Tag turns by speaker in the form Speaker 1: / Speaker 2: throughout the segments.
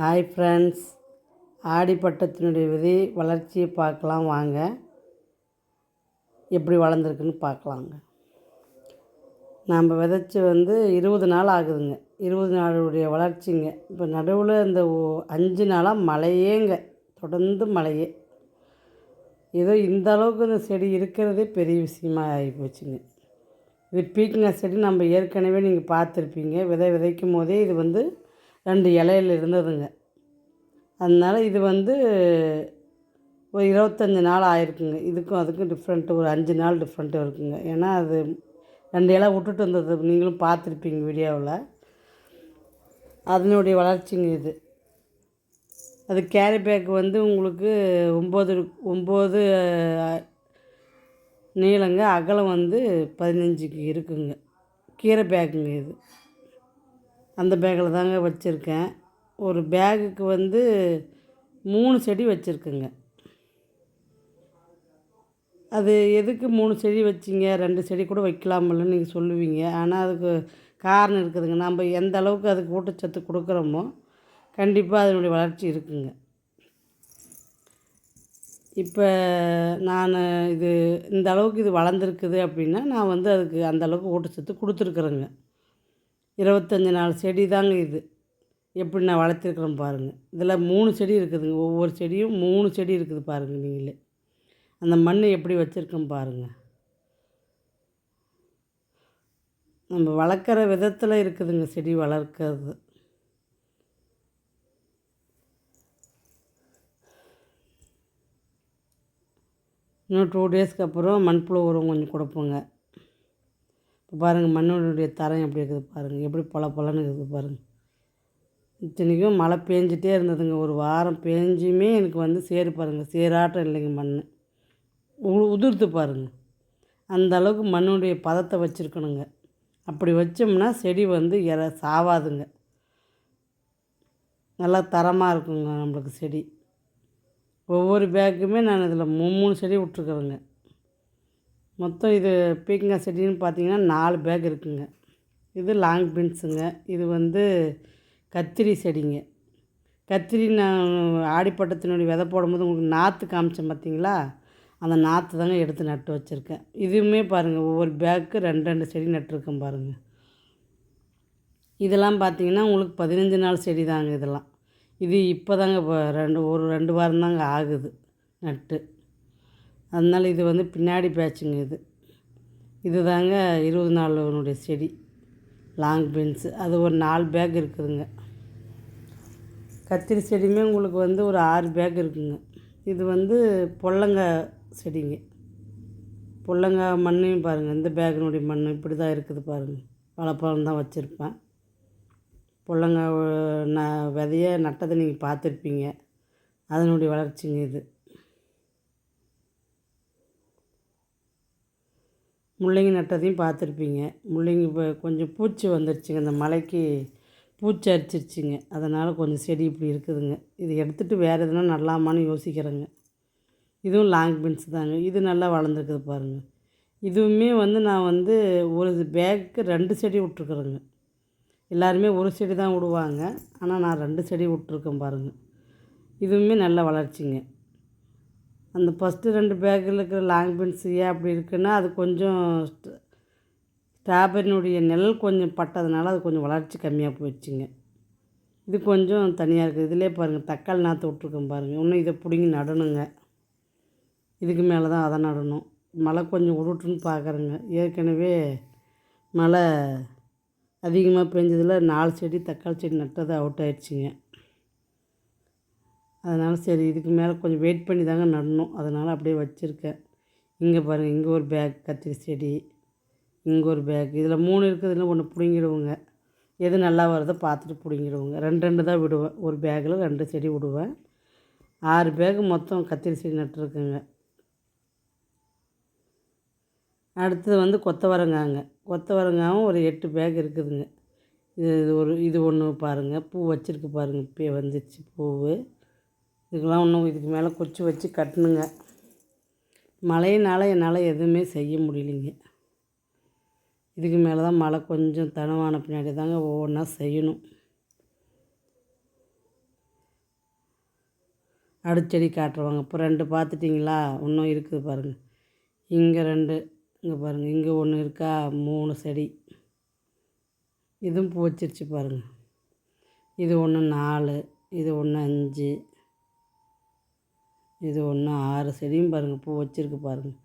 Speaker 1: Hi friends ஆடிப்பட்டத்தினுடைய விதை வளர்ச்சியை பார்க்கலாம் வாங்க. எப்படி வளர்ந்துருக்குன்னு பார்க்கலாங்க. நம்ம விதைச்சி வந்து இருபது நாள் ஆகுதுங்க. இருபது நாளுடைய வளர்ச்சிங்க. இப்போ நடுவில் இந்த அஞ்சு நாளாக மழையேங்க. தொடர்ந்து மழையே. ஏதோ இந்த அளவுக்கு இந்த செடி இருக்கிறதே பெரிய விஷயமா ஆகி போச்சுங்க இது பீக்கங்காய் செடி நம்ம ஏற்கனவே நீங்கள் பார்த்துருப்பீங்க. விதை விதைக்கும் போதே இது வந்து ரெண்டு இலையில இருந்ததுங்க. அதனால் இது வந்து ஒரு இருபத்தஞ்சி நாள் ஆயிருக்குங்க. இதுக்கும் அதுக்கும் டிஃப்ரெண்ட்டு ஒரு அஞ்சு நாள் டிஃப்ரெண்ட்டு இருக்குங்க. ஏன்னா அது ரெண்டு இலை விட்டுட்டு இருந்தது நீங்களும் பார்த்துருப்பீங்க வீடியோவில். அதனுடைய வளர்ச்சிங்க இது. அது கேரி பேக் வந்து உங்களுக்கு ஒம்பது ஒம்பது நீளங்க அகலம் வந்து பதினஞ்சுக்கு இருக்குங்க. கீரை பேக்குங்க இது. அந்த பேக்கில் தாங்க வச்சுருக்கேன். ஒரு பேகுக்கு வந்து மூணு செடி வச்சுருக்குங்க. அது எதுக்கு மூணு செடி வச்சிங்க? ரெண்டு செடி கூட வைக்கலாமில்லன்னு நீங்கள் சொல்லுவீங்க. ஆனால் அதுக்கு காரணம் இருக்குதுங்க. நம்ம எந்த அளவுக்கு அதுக்கு ஊட்டச்சத்து கொடுக்குறோமோ கண்டிப்பாக அதனுடைய வளர்ச்சி இருக்குங்க. இப்போ நான் இது இந்த அளவுக்கு இது வளர்ந்துருக்குது அப்படின்னா நான் வந்து அதுக்கு அந்த அளவுக்கு ஊட்டச்சத்து கொடுத்துருக்குறேங்க. இருபத்தஞ்சி நாள் செடி தாங்க இது. எப்படி நான் வளர்த்துருக்குறேன் பாருங்கள் இதில் மூணு செடி இருக்குதுங்க. ஒவ்வொரு செடியும் மூணு செடி இருக்குது பாருங்கள் நீங்களே. அந்த மண் எப்படி வச்சுருக்கோம் பாருங்கள் நம்ம வளர்க்குற விதத்தில் இருக்குதுங்க செடி வளர்க்கறது. இன்னும் டூ டேஸ்க்கு அப்புறம் மண்புழு உரம் கொஞ்சம் கொடுப்போங்க. இப்போ பாருங்கள் மண்ணுடைய தரம் எப்படி இருக்குது பாருங்கள் எப்படி பொல பொலன்னு இருக்குது பாருங்கள் இத்தனைக்கும் மழை பேஞ்சிட்டே இருந்ததுங்க. ஒரு வாரம் பேஞ்சுமே எனக்கு வந்து சேரு பாருங்கள் சேராட்டம் இல்லைங்க மண் உ- உதிர்த்து பாருங்கள் அந்த அளவுக்கு மண்ணுடைய பதத்தை வச்சுருக்கணுங்க. அப்படி வச்சோம்னா செடி வந்து இற சாவாதுங்க. நல்லா தரமாக இருக்குங்க நம்மளுக்கு செடி. ஒவ்வொரு பேக்குமே நான் இதில் மூணு செடி விட்ருக்குறேங்க மொத்தம் இது பீக்கங்காய் செடின்னு பார்த்தீங்கன்னா நாலு பேக் இருக்குங்க. இது லாங் பீன்ஸுங்க. இது வந்து கத்திரி செடிங்க. கத்திரி நான் ஆடிப்பட்டத்தினுடைய விதை போடும்போது உங்களுக்கு நாற்று காமிச்சேன் பார்த்தீங்களா? அந்த நாற்று தாங்க எடுத்து நட்டு வச்சுருக்கேன். இதுவுமே பாருங்கள் ஒவ்வொரு பேக்கு ரெண்டு ரெண்டு செடி நட்டுருக்கேன் பாருங்கள் இதெல்லாம் பார்த்தீங்கன்னா உங்களுக்கு பதினஞ்சு நாள் செடி தாங்க இதெல்லாம். இது இப்போ தாங்க இப்போ ரெண்டு ஒரு ரெண்டு வாரம் தாங்க ஆகுது நட்டு. அதனால் இது வந்து பின்னாடி பேட்சுங்க இது. இது தாங்க இருபது நாளுடைய செடி. லாங் பீன்ஸு அது ஒரு நாலு பேக் இருக்குதுங்க. கத்திரி செடியுமே உங்களுக்கு வந்து ஒரு ஆறு பேக் இருக்குங்க. இது வந்து பொல்லங்க செடிங்க. பொல்லங்காய் மண்ணையும் பாருங்கள் இந்த பேக்கினுடைய மண் இப்படி தான் இருக்குது பாருங்கள் பழப்பழம் தான் வச்சுருப்பேன். பொல்லங்காய் ந விதைய நட்டதை நீங்கள் பார்த்துருப்பீங்க. அதனுடைய வளர்ச்சிங்க இது. முள்ளங்கி நட்டதையும் பார்த்துருப்பீங்க. முள்ளங்கி இப்போ கொஞ்சம் பூச்சி வந்துருச்சுங்க. இந்த மலைக்கு பூச்சி அரிச்சிருச்சுங்க. அதனால் கொஞ்சம் செடி இப்படி இருக்குதுங்க. இது எடுத்துகிட்டு வேறு எதுனா நடலாமான்னு யோசிக்கிறேங்க. இதுவும் லாங் பீன்ஸ் தாங்க. இது நல்லா வளர்ந்துருக்குது பாருங்கள் இதுவுமே வந்து நான் வந்து ஒரு பேக்கு ரெண்டு செடி விட்ருக்குறேங்க எல்லாருமே ஒரு செடி தான் விடுவாங்க. ஆனால் நான் ரெண்டு செடி விட்ருக்கேன் பாருங்கள் இதுவுமே நல்ல வளர்ச்சிங்க. அந்த ஃபஸ்ட்டு ரெண்டு பேக்கில் இருக்கிற லாங் பீன்ஸ் ஏன் அப்படி இருக்குன்னா அது கொஞ்சம் ஸ்ட்ராபெரினுடைய நிழல் கொஞ்சம் பட்டதுனால அது கொஞ்சம் வளர்ச்சி கம்மியாக போயிடுச்சுங்க. இது கொஞ்சம் தனியாக இருக்குது இதிலே பாருங்கள் தக்காளி நாற்று விட்ருக்கேன் பாருங்கள் இன்னும் இதை பிடுங்கி நடணுங்க. இதுக்கு மேலே தான் அதை நடணும். மழை கொஞ்சம் உருட்டுன்னு பார்க்குறேங்க ஏற்கனவே மழை அதிகமாக பெஞ்சதில் நாலு செடி தக்காளி செடி நட்டது அவுட் ஆயிடுச்சுங்க. அதனால் சரி இதுக்கு மேலே கொஞ்சம் வெயிட் பண்ணி தாங்க நடணும். அதனால் அப்படியே வச்சுருக்கேன். இங்கே பாருங்கள் இங்கே ஒரு பேக் கத்திரி செடி இங்கே ஒரு பேக் இதில் மூணு இருக்குதுன்னா ஒன்று பிடுங்கிடுவோங்க. எது நல்லா வருதோ பார்த்துட்டு பிடுங்கிடுவோங்க. ரெண்டு ரெண்டு தான் விடுவேன். ஒரு பேக்கில் ரெண்டு செடி விடுவேன். ஆறு பேக் மொத்தம் கத்திரி செடி நட்டுருக்குங்க. அடுத்தது வந்து கொத்தவரங்காங்க. கொத்தவரங்காவும் ஒரு எட்டு பேக் இருக்குதுங்க. இது ஒரு இது ஒன்று பாருங்கள் பூ வச்சுருக்கு பாருங்கள் இப்போ வந்துச்சு பூவு. இதுக்கெல்லாம் இன்னும் இதுக்கு மேலே குச்சி வச்சு கட்டணுங்க. மழையினால் என்னால் எதுவுமே செய்ய முடியலைங்க. இதுக்கு மேலே தான் மழை கொஞ்சம் தனவான பின்னாடி தாங்க ஒவ்வொன்றா செய்யணும். அடுச்செடி காட்டுறவாங்க. இப்போ ரெண்டு பார்த்துட்டிங்களா? இன்னும் இருக்குது பாருங்கள் இங்கே ரெண்டு இங்கே பாருங்கள் இங்கே ஒன்று இருக்கா? மூணு செடி. இதுவும் பூ வச்சிருச்சு பாருங்கள் இது ஒன்று நாலு இது ஒன்று அஞ்சு இது ஒன்று ஆறு செடியும் பாருங்கள் பூ வச்சுருக்கு பாருங்கள்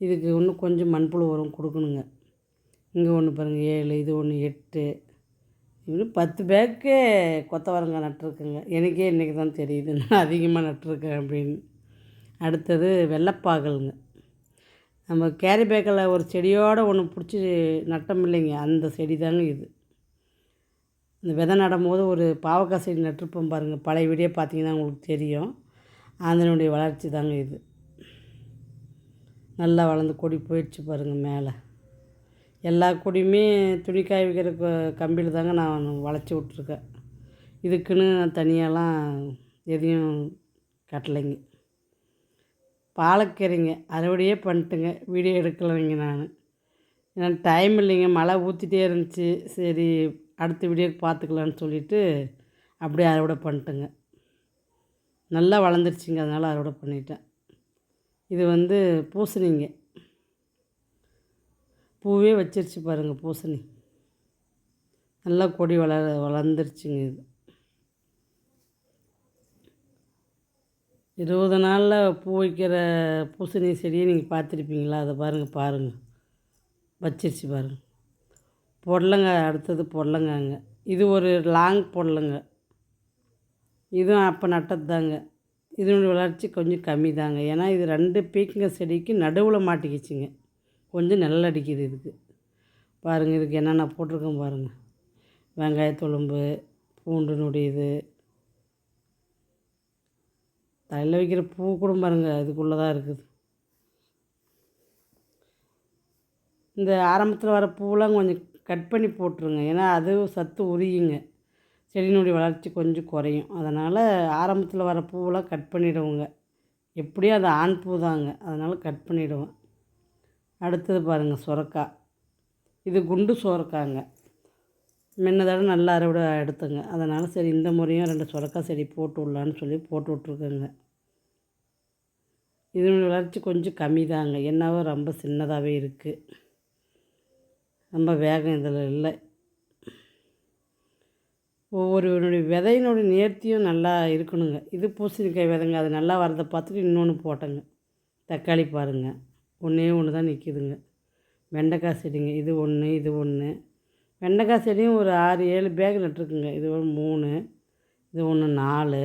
Speaker 1: இதுக்கு இன்னும் கொஞ்சம் மண்புழு உரம் கொடுக்கணுங்க. இங்கே ஒன்று பாருங்கள் ஏழு இது ஒன்று எட்டு. இப்படி பத்து பேக்கு கொத்தவரங்காய் நட்டிருக்குங்க. எனக்கே இன்றைக்கி தான் தெரியுது நான் அதிகமாக நட்டுருக்கேன் அப்படின்னு. அடுத்தது வெள்ளைப்பாகலுங்க. நம்ம கேரி பேக்கில் ஒரு செடியோடு ஒன்று பிடிச்சி நட்டம் இல்லைங்க அந்த செடி தாங்க இது. இந்த விதை நடும்போது ஒரு பாவக்காய் செடி நட்டிருப்போம் பாருங்கள் பழைய வீடியோ பார்த்தீங்கன்னா உங்களுக்கு தெரியும். அதனுடைய வளர்ச்சி தாங்க இது. நல்லா வளர்ந்து கொடி போயிடுச்சு பாருங்கள் மேலே. எல்லா கொடியுமே துணி காய வைக்கிற கம்பியில் தாங்க நான் வளைச்சி விட்ருக்கேன் இதுக்குன்னு நான் தனியாலாம் எதையும் கட்டலைங்க. பாலக்கீரைங்க அறுவடையே பண்ணிட்டுங்க. வீடியோ எடுக்கலைங்க நான். ஏன்னா டைம் இல்லைங்க. மழை ஊற்றிட்டே இருந்துச்சு. சரி அடுத்த வீடியோக்கு பார்த்துக்கலான்னு சொல்லிவிட்டு அப்படியே அறுவடை பண்ணிட்டுங்க. நல்லா வளர்ந்துருச்சுங்க அதனால் அறுவடை பண்ணிட்டேன். இது வந்து பூசணிங்க. பூவே வச்சிருச்சு பாருங்கள் பூசணி. நல்லா கொடி வளர வளர்ந்துருச்சுங்க இது. இருபது நாளில் பூ வைக்கிற பூசணி செடியை நீங்கள் பார்த்துருப்பீங்களா? அதை பாருங்கள் பாருங்கள் வச்சிருச்சு பாருங்கள் பொடலங்க அடுத்தது பொடலங்காங்க. இது ஒரு லாங் பொடலங்க. இதுவும் அப்போ நட்டது தாங்க இதனுடைய வளர்ச்சி கொஞ்சம் கம்மி தாங்க ஏன்னா இது ரெண்டு பீக்கங்க செடிக்கு நடுவில் மாட்டிக்கிச்சுங்க. கொஞ்சம் நிழல் அடிக்குது இதுக்கு. பாருங்கள் இதுக்கு என்னென்ன போட்டிருக்கேன் பாருங்கள் வெங்காயத்தொழும்பு பூண்டு இது தலையில் வைக்கிற பூ கூட பாருங்கள் இதுக்குள்ளே தான் இருக்குது. இந்த ஆரம்பத்தில் வர பூவெலாம் கொஞ்சம் கட் பண்ணி போட்டுருங்க. ஏன்னா அது சத்து உரியுங்க. செடியினுடைய வளர்ச்சி கொஞ்சம் குறையும். அதனால் ஆரம்பத்தில் வர பூவெல்லாம் கட் பண்ணிவிடுவோங்க எப்படியும் அது ஆண் பூ தாங்க. அதனால் கட் பண்ணிவிடுவேன் அடுத்தது பாருங்கள் சுரக்கா. இது குண்டு சுரக்காங்க. முன்னதோட நல்லா அறுவடை எடுத்துங்க. அதனால் சரி இந்த முறையும் ரெண்டு சுரக்காய் செடி போட்டு விட்லான்னு சொல்லி போட்டு விட்ருக்கோங்க இதனுடைய வளர்ச்சி கொஞ்சம் கம்மி தாங்க. என்னவோ ரொம்ப சின்னதாகவே இருக்குது ரொம்ப வேகம் இதில் இல்லை. ஒவ்வொருவனுடைய விதையினுடைய நேர்த்தியும் நல்லா இருக்கணுங்க. இது பூசணிக்காய் விதைங்க அது நல்லா வரதை பார்த்துட்டு இன்னொன்று போட்டேங்க. தக்காளி பாருங்கள் ஒன்றே ஒன்று தான் நிற்கிதுங்க வெண்டைக்காய் செடிங்க. இது ஒன்று இது ஒன்று வெண்டைக்காய் செடியும் ஒரு ஆறு ஏழு பேக் நட்டுருக்குங்க. இது ஒரு மூணு இது ஒன்று நாலு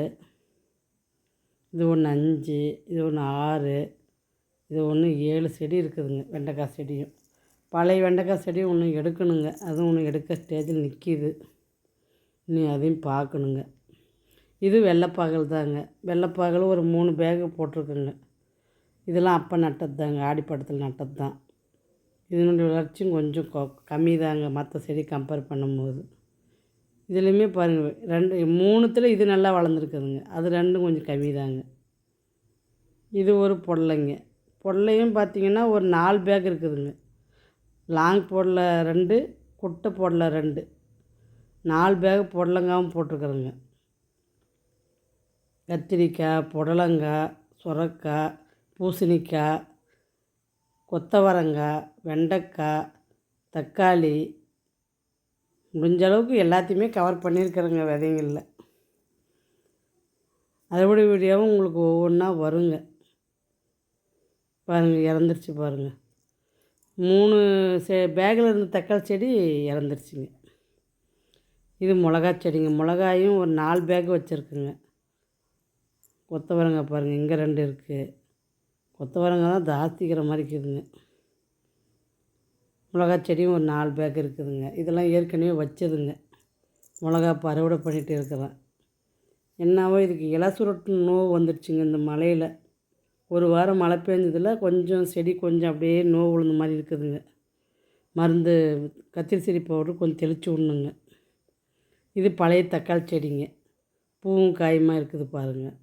Speaker 1: இது ஒன்று அஞ்சு இது ஒன்று ஆறு இது ஒன்று ஏழு செடி இருக்குதுங்க வெண்டைக்காய் செடியும். பழைய வெண்டைக்காய் செடியும் ஒன்று எடுக்கணுங்க. அதுவும் ஒன்று எடுக்க ஸ்டேஜில் நிற்கிது நீ அதையும் பார்க்கணுங்க. இது வெள்ளைப்பாகல் தாங்க. வெள்ளைப்பாகல் ஒரு மூணு பேகு போட்டிருக்குங்க. இதெல்லாம் அப்போ நட்டது தாங்க. ஆடிப்பட்டத்தில் நட்டது தான். இதனுடைய வளர்ச்சியும் கொஞ்சம் கொ கம்மி தாங்க. மற்ற செடி கம்பேர் பண்ணும்போது. இதுலேயுமே பாருங்கள் ரெண்டு மூணுத்தில் இது நல்லா வளர்ந்துருக்குதுங்க. அது ரெண்டும் கொஞ்சம் கம்மி தாங்க. இது ஒரு பொடலைங்க. பொடலையும் பார்த்திங்கன்னா ஒரு நாலு பேக் இருக்குதுங்க. லாங் பொடலை ரெண்டு குட்டை பொடலை ரெண்டு. நாலு பேக் பொடலங்காவும் போட்டிருக்குறேங்க. கத்திரிக்காய் புடலங்காய் சுரக்காய் பூசணிக்காய் கொத்தவரங்காய் வெண்டைக்காய் தக்காளி. முடிஞ்ச அளவுக்கு எல்லாத்தையுமே கவர் பண்ணியிருக்கிறேங்க விதைங்களில் அறுவடை வீடியோவும் உங்களுக்கு ஒவ்வொன்றா வருங்க. பாருங்கள் இறந்துருச்சு பாருங்கள் மூணு செ பேக்கில் இருந்த தக்காளி செடி இறந்துருச்சுங்க. இது மிளகா செடிங்க. மிளகாயும் ஒரு நாலு பேக் வச்சுருக்குங்க. கொத்தவரங்காய் பாருங்கள் இங்கே ரெண்டு இருக்குது கொத்தவரங்காய் தான் ஜாஸ்திக்கிற மாதிரி இருக்குதுங்க. மிளகா செடியும் ஒரு நாலு பேக் இருக்குதுங்க. இதெல்லாம் ஏற்கனவே வச்சதுங்க. மிளகா இப்போ அறுவடை பண்ணிகிட்டு இருக்கிறேன். என்னவோ இதுக்கு இலசுரட்டு நோவு வந்துடுச்சுங்க இந்த மலையில் ஒரு வாரம் மழை பெஞ்சதில் கொஞ்சம் செடி கொஞ்சம் அப்படியே நோவு விழுந்த மாதிரி இருக்குதுங்க. மருந்து கத்திரி செடி பவுடர் கொஞ்சம் தெளித்து விட்ணுங்க. இது பழைய தக்காளி செடிங்க. பூவும் காயுமா இருக்குது பாருங்கள்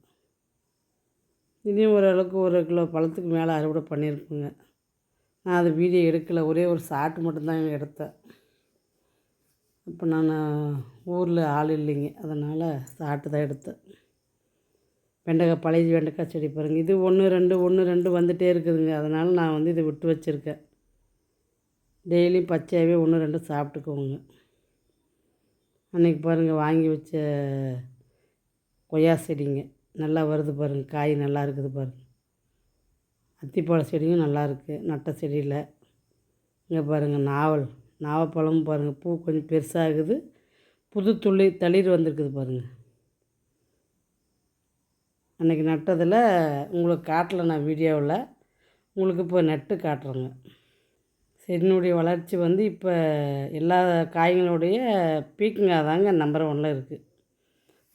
Speaker 1: இதையும் ஓரளவுக்கு ஒரு கிலோ பழத்துக்கு மேலே அறுவடை பண்ணியிருக்குங்க. நான் அது வீடியோ எடுக்கலை. ஒரே ஒரு சாட்டு மட்டும்தான் எடுத்தேன் இப்போ நான் ஊரில் ஆள் இல்லைங்க. அதனால் சாட்டு தான் எடுத்தேன். வெண்டைக்காய் பழைய வெண்டைக்காய் செடி பாருங்கள் இது ஒன்று ரெண்டு ஒன்று ரெண்டு வந்துகிட்டே இருக்குதுங்க. அதனால் நான் வந்து இதை விட்டு வச்சுருக்கேன். டெய்லியும் பச்சையாகவே ஒன்று ரெண்டு சாப்பிட்டுக்குவோங்க அன்றைக்கி பாருங்கள் வாங்கி வச்ச கொய்யா செடிங்க. நல்லா வருது பாருங்கள் காய் நல்லா இருக்குது பாருங்கள் அத்திப்பழ செடியும் நல்லா இருக்குது நட்ட செடியில். இங்கே பாருங்கள் நாவல் நாவப்பழமும் பாருங்கள் பூ கொஞ்சம் பெருசாகுது. புது துளி தளிர் வந்திருக்குது பாருங்கள் அன்றைக்கி நட்டதில் உங்களுக்கு காட்டலை நான் வீடியோவில். உங்களுக்கு இப்போ நட்டு காட்டுறேங்க. செடியினுடைய வளர்ச்சி வந்து இப்போ எல்லா காய்களுடைய பீக்கங்காய் தாங்க நம்பர் ஒன்றில் இருக்குது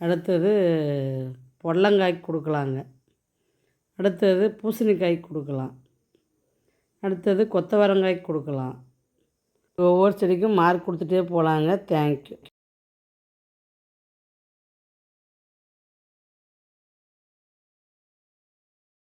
Speaker 1: அடுத்தது பொடலங்காய் கொடுக்கலாங்க. அடுத்தது பூசணிக்காய் கொடுக்கலாம். அடுத்தது கொத்தவரங்காய் கொடுக்கலாம். ஒவ்வொரு செடிக்கும் மார்க் கொடுத்துட்டே போகலாங்க தேங்க்யூ